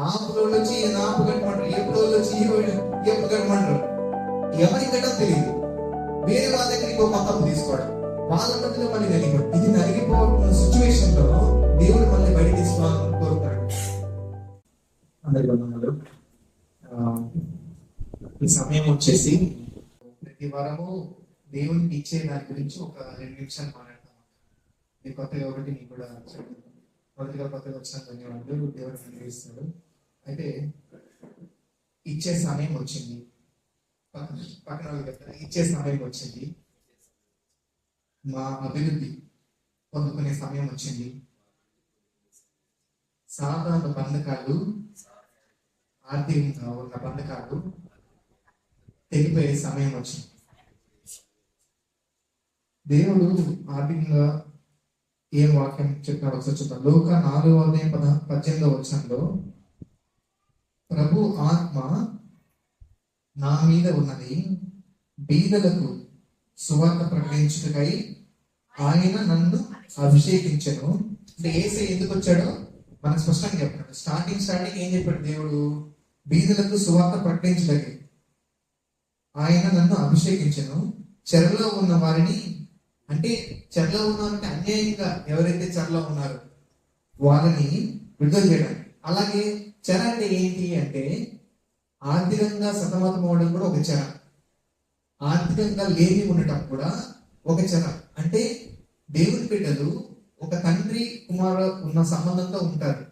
ఆపులో వచ్చి ఈయన ఆపు కట్టమంటారు ఎప్పుడో వచ్చి ఎప్పుడు కట్టమంటారు. ఎవరికి కట్టో తెలియదు. వేరే వాళ్ళ దగ్గరికి ఒక కొత్త తీసుకోవడం. వాళ్ళ మధ్యలో మళ్ళీ నలిగిపోవడం ఇది నలిగిపోతున్న సిచ్యువేషన్లో దేవుడు మళ్ళీ బయట తీసుకోవాలని కోరుతాడు. అందరికీ వందనాలు ఈ సమయం వచ్చేసి ప్రతి వారము దేవునికి ఇచ్చే దాని గురించి ఒక రెండు నిమిషాలు మాట్లాడతాం. ఇది కొత్తగా ఒకటి నీకు కూడా చెప్తాను. మొదటిగా కొత్తగా వచ్చిన ధన్యవాదాలు. దేవుడు అనుగ్రహిస్తాడు అయితే ఇచ్చే సమయం వచ్చింది. పక్కన ఇచ్చే సమయం వచ్చింది. మా అభివృద్ధి పొందుకునే సమయం వచ్చింది. సాధారణ బంధకాలు ఆర్థికంగా ఉన్న బంధకాలు తెగిపోయే సమయం వచ్చింది. దేవుడు ఆర్థికంగా ఏం వాక్యం చెప్పాడు ఒకసారి చూద్దాం. లోక నాలుగో అధ్యాయం పద పద్దెనిమిదో వచ్చంలో ప్రభు ఆత్మ నా మీద ఉన్నది. బీదలకు సువార్త ప్రకటించుటకై ఆయన నన్ను అభిషేకించను. అంటే ఏసే ఎందుకు వచ్చాడో మనకు స్పష్టంగా చెప్పాడు. స్టార్టింగ్ స్టార్టింగ్ ఏం చెప్పాడు దేవుడు? బీదలకు సువార్త ప్రకటించుటకై ఆయన నన్ను అభిషేకించను. చెరలో ఉన్న వారిని అంటే చెరలో ఉన్నారంటే అన్యాయంగా ఎవరైతే చెరలో ఉన్నారో వాళ్ళని విడుదల చేయడానికి అలాగే చెర అంటే ఏంటి అంటే ఆర్థికంగా సతమతం అవడం కూడా ఒక చెర. ఆర్థికంగా లేని ఉండటం కూడా ఒక చెర. అంటే దేవుని బిడ్డలు ఒక తండ్రి కుమారు ఉన్న సంబంధంతో ఉంటారు.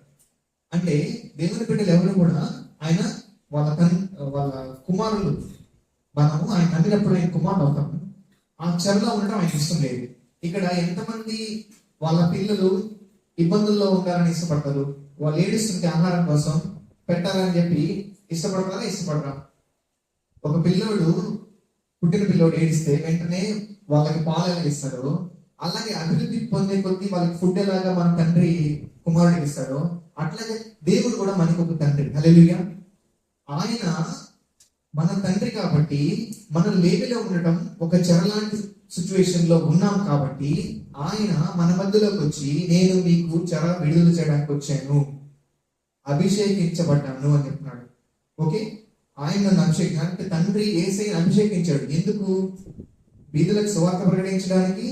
అంటే దేవుని బిడ్డలు ఎవరు కూడా ఆయన వాళ్ళ తన్ వాళ్ళ కుమారులు. మనము ఆయన నమ్మినప్పుడు ఆయన కుమారులు అవుతాము ఆ చెరలో ఉండడం ఆయన ఇష్టం లేదు. ఇక్కడ ఎంతమంది వాళ్ళ పిల్లలు ఇబ్బందుల్లో ఉండాలని ఇష్టపడతారు. వాళ్ళు ఏడుస్తుంటే ఆహారం కోసం పెట్టాలని చెప్పి ఇష్టపడతారా ఇష్టపడరా? ఒక పిల్లోడు పుట్టిన పిల్లోడు ఏడిస్తే వెంటనే వాళ్ళకి పాలు ఎలా ఇస్తారు అలాగే అభివృద్ధి పొందే కొద్దీ వాళ్ళకి ఫుడ్ ఎలాగా మన తండ్రి కుమారుడికి ఇస్తాడో అట్లాగే దేవుడు కూడా మనకు ఒక తండ్రి. హలెలుయా ఆయన మన తండ్రి కాబట్టి మనం లేబిలో ఉండటం ఒక చెరలాంటి సిచ్యువేషన్లో ఉన్నాం కాబట్టి ఆయన మన మధ్యలోకి వచ్చి నేను మీకు చర విడుదల చేయడానికి వచ్చాను అభిషేకించబడ్డాను అని చెప్తున్నాడు. ఓకే? ఆయన నన్ను అభిషేకించాడు అంటే తండ్రి ఏసైని అభిషేకించాడు. ఎందుకు? వీధులకు సువార్త ప్రకటించడానికి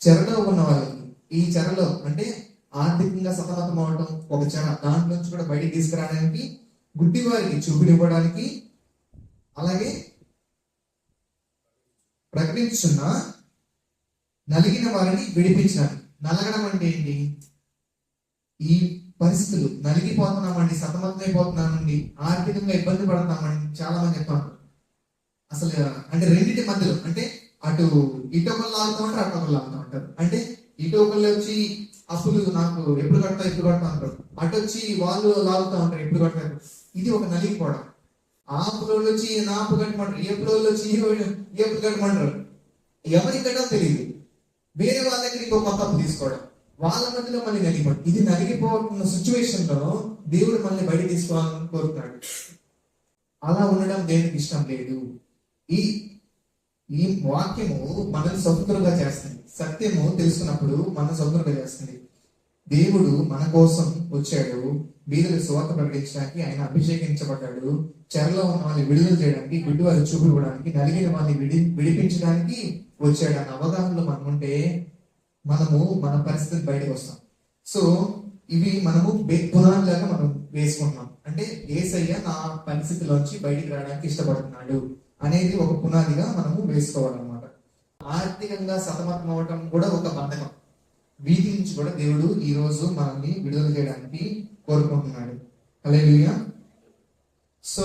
చెరలో ఉన్న వాళ్ళకి. ఈ చెరలో అంటే ఆర్థికంగా సతమతం అవడం ఒక చెర దాంట్లోంచి కూడా బయటికి తీసుకురావడానికి గుడ్డి వారికి చూపునివ్వడానికి అలాగే ప్రకటించున్న నలిగిన వారిని విడిపించాడు నలగడం అంటే ఏంటి? ఈ పరిస్థితులు. నలిగిపోతున్నామండి సతమతమైపోతున్నామండి ఆర్థికంగా ఇబ్బంది పడుతున్నామండి చాలా మంది చెప్తారు అసలు అంటే రెండింటి మధ్యలో అంటే అటు ఇటు ఒకళ్ళు లాగుతూ ఉంటారు అటు ఒకళ్ళు లాగుతూ ఉంటారు అంటే ఇటు ఒకళ్ళు వచ్చి అప్పులు నాకు ఎప్పుడు కడతా ఎప్పుడు కడతా అంటారు. అటు వచ్చి వాళ్ళు లాగుతూ ఉంటారు ఎప్పుడు కడతారు ఇది ఒక నలిగిపోవడం. ఆపులో వచ్చి నాపు కట్టమంటారు ఎప్పుడో వచ్చి ఎప్పుడు కట్టమంటారు. ఎవరికి తెలియదు. వేరే వాళ్ళ దగ్గర ఇంకో కొత్త అప్పు తీసుకోవడం. వాళ్ళ మధ్యలో మళ్ళీ నలిగిపోవడం. ఇది నలిగిపోతున్న సిచ్యువేషన్లో దేవుడు మళ్ళీ బయట తీసుకోవాలని కోరుతున్నాడు. అలా ఉండడం దేవునికి ఇష్టం లేదు. ఈ ఈ వాక్యము మనల్ని స్వతంత్రంగా చేస్తుంది. సత్యము తెలుసుకున్నప్పుడు మన స్వతంత్రంగా చేస్తుంది. దేవుడు మన కోసం వచ్చాడు. వీధులకు స్వాత ప్రకటించడానికి ఆయన అభిషేకించబడ్డాడు. చెరలో ఉన్న వాళ్ళని విడుదల చేయడానికి గుడ్డి వారి చూపు ఇవ్వడానికి నలిగిన వాళ్ళని విడి విడిపించడానికి వచ్చాడు అన్న అవగాహనలో మనం ఉంటే మనము మన పరిస్థితి బయటకు వస్తాం. సో ఇవి మనము పునాదిలాగా మనం వేసుకుంటున్నాం. అంటే ఏసయ్య నా పరిస్థితిలోంచి బయటికి రావడానికి ఇష్టపడుతున్నాడు అనేది ఒక పునాదిగా మనము వేసుకోవాలన్నమాట. ఆర్థికంగా సతమతం అవటం కూడా ఒక బంధకం. వీటి నుంచి కూడా దేవుడు ఈ రోజు మనల్ని విడుదల చేయడానికి కోరుకుంటున్నాడు. హల్లెలూయా. సో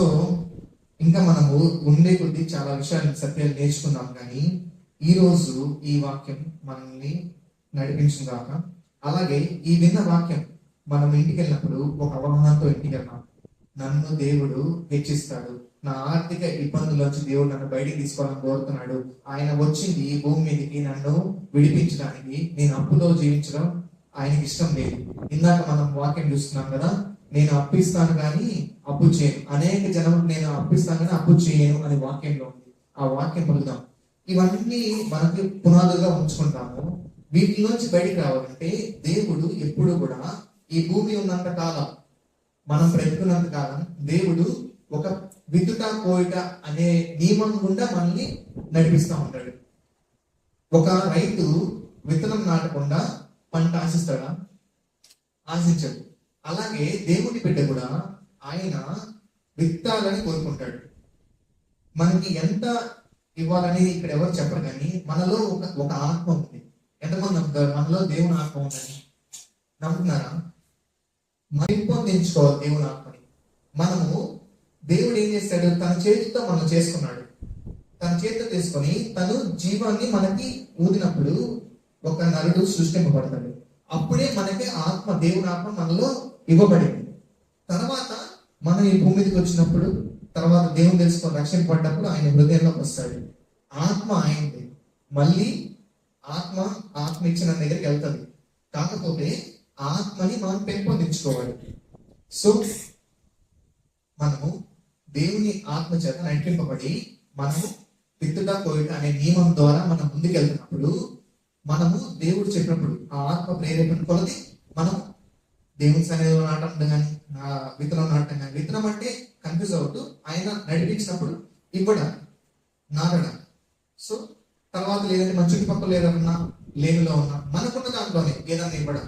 ఇంకా మనము ఉండే కొద్దీ చాలా విషయాలు సత్యాలు నేర్చుకున్నాం కానీ ఈ రోజు ఈ వాక్యం మనల్ని నడిపించిన దాక. అలాగే ఈ విన్న వాక్యం మనం ఇంటికి వెళ్ళినప్పుడు ఒక అవగాహనతో ఇంటికి వెళ్ళాం నన్ను దేవుడు హెచ్చిస్తాడు. నా ఆర్థిక ఇబ్బందుల్లోంచి దేవుడు నన్ను బయటికి తీసుకోవాలని కోరుతున్నాడు. ఆయన వచ్చింది ఈ భూమి మీదకి నన్ను విడిపించడానికి. నేను అప్పులో జీవించడం ఆయనకి ఇష్టం లేదు. ఇందాక మనం వాక్యం చూస్తున్నాం కదా నేను అప్పిస్తాను కానీ అప్పు చేయను. అనేక జనం నేను అప్పిస్తాను కానీ అప్పు చేయను అనే వాక్యంలో ఉంది. ఆ వాక్యం పొందుదాం. ఇవన్నీ మనకి పునాదులుగా ఉంచుకుంటాము. వీటిలోంచి బయటికి రావాలంటే దేవుడు ఎప్పుడు కూడా ఈ భూమి ఉన్నంత కాలం మనం బ్రతుకున్నంత కాలం దేవుడు ఒక విత్తుట కోయుట అనే నియమం గుండా మనల్ని నడిపిస్తూ ఉంటాడు. ఒక రైతు విత్తనం నాటకుండా పంట ఆశిస్తాడా? ఆశించడు. అలాగే దేవుని బిడ్డ కూడా ఆయన విత్తాలని కోరుకుంటాడు. మనకి ఎంత ఇవ్వాలని ఇక్కడ ఎవరు చెప్పరు కానీ మనలో ఒక ఒక ఆత్మ ఉంది. ఎంతమంది నమ్ముతారు? మనలో దేవుని ఆత్మ ఉందని నమ్ముతున్నారా? మరింపొందించుకోవాలి దేవుని ఆత్మని. మనము దేవుడు ఏం చేస్తాడు? తన చేతితో మనం చేసుకున్నాడు. తన చేతితో తీసుకొని తను జీవాన్ని మనకి ఊదినప్పుడు ఒక నరుడు సృష్టింపబడతాడు. అప్పుడే మనకి ఆత్మ దేవుని ఆత్మ మనలో ఇవ్వబడింది. తర్వాత మనం ఈ భూమికి వచ్చినప్పుడు తర్వాత దేవుని తెలుసుకొని రక్షింపబడ్డప్పుడు ఆయన హృదయంలోకి వస్తాడు. ఆత్మ ఆయనది. మళ్ళీ ఆత్మ ఆత్మ ఇచ్చిన దగ్గరికి వెళ్తుంది. కాకపోతే ఆత్మని మనం పెంపొందించుకోవాలి. సో మనము దేవుని ఆత్మ చేత నడిపింపబడి మనము పిత్తుట కోయుట అనే నియమం ద్వారా మనం ముందుకెళ్తున్నప్పుడు మనము దేవుడు చెప్పినప్పుడు ఆ ఆత్మ ప్రేరేపణ కొలది మనం దేవుని సన్నిధిలో నాటడం కానీ విత్తనం నాటడం కానీ విత్తనం అంటే కన్ఫ్యూజ్ అవుతూ ఆయన నడిపించినప్పుడు ఇవ్వడం నాటడం. సో తర్వాత లేదంటే మన చుట్టుపక్కల ఏదన్నా లేనిలో ఉన్నా మనకున్న దాంట్లోనే ఏదన్నా ఇవ్వడం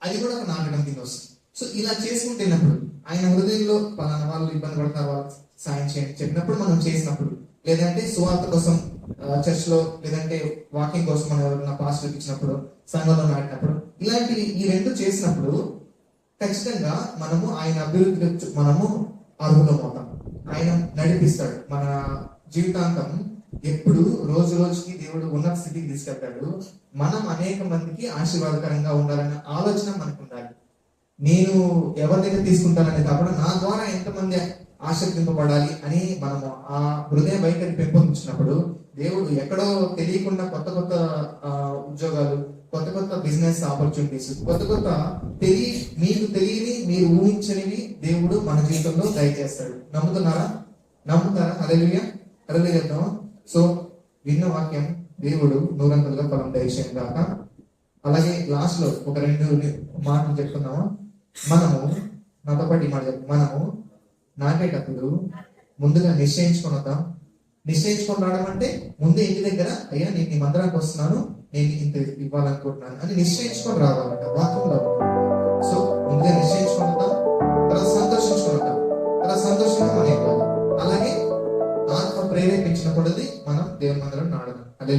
అది కూడా ఒక నాటడం కింద వస్తుంది. సో ఇలా చేసుకుంటున్నప్పుడు ఆయన హృదయంలో పలానా వాళ్ళు ఇబ్బంది పడతారు వాళ్ళు సాయం చేయండి చెప్పినప్పుడు మనం చేసినప్పుడు లేదంటే సువార్త కోసం చర్చ్లో లేదంటే వాకింగ్ కోసం మనం ఎవరైనా పాస్టర్ ఇచ్చినప్పుడు సంఘంలో నాటినప్పుడు ఇలాంటివి ఈ రెండు చేసినప్పుడు ఖచ్చితంగా మనము ఆయన అభివృద్ధి మనము అర్హులమవుతాం. ఆయన నడిపిస్తాడు. మన జీవితాంతం ఎప్పుడు రోజు రోజుకి దేవుడు ఉన్నత స్థితికి తీసుకెళ్తాడు. మనం అనేక మందికి ఆశీర్వాదకరంగా ఉండాలనే ఆలోచన మనకు ఉండాలి నేను ఎవరి దగ్గర తీసుకుంటానని కాకుండా నా ద్వారా ఎంతమంది ఆశక్తింపబడాలి అని మనము ఆ హృదయ వైఖరి పెంపొందించినప్పుడు దేవుడు ఎక్కడో తెలియకుండా కొత్త కొత్త ఆ, ఉద్యోగాలు కొత్త కొత్త బిజినెస్ ఆపర్చునిటీస్ కొత్త కొత్త తెలియ మీకు తెలియని మీరు ఊహించనివి దేవుడు మన జీవితంలో దయచేస్తాడు. నమ్ముతున్నారా? నమ్ముతారా? అదలుగా అదలు చెప్తాం సో విన్న వాక్యం దేవుడు నూరంతలుగా ఫలం దయచేయం కాక అలాగే లాస్ట్లో ఒక రెండు మాటలు చెప్తున్నాము? మనము నాతో పాటు మాట మనము నాటేటప్పుడు ముందుగా నిశ్చయించుకొని నిశ్చయించుకొని రావడం అంటే ముందే ఇంటి దగ్గర అయ్యా నేను ఈ మందిరానికి వస్తున్నాను నేను ఇంత ఇవ్వాలనుకుంటున్నాను అని నిశ్చయించుకొని రావాలంట వాక్యంలో సో ముందుగా నిశ్చయించుకొని ఉంటాం తర్వాత సంతోషించుకొని ఉంటాం తర్వాత సంతోషంగా మనం ఇవ్వాలి అలాగే ఆత్మ ప్రేరేపించిన కొలది మనం దేవుని మందిరం నాడదాం. అదే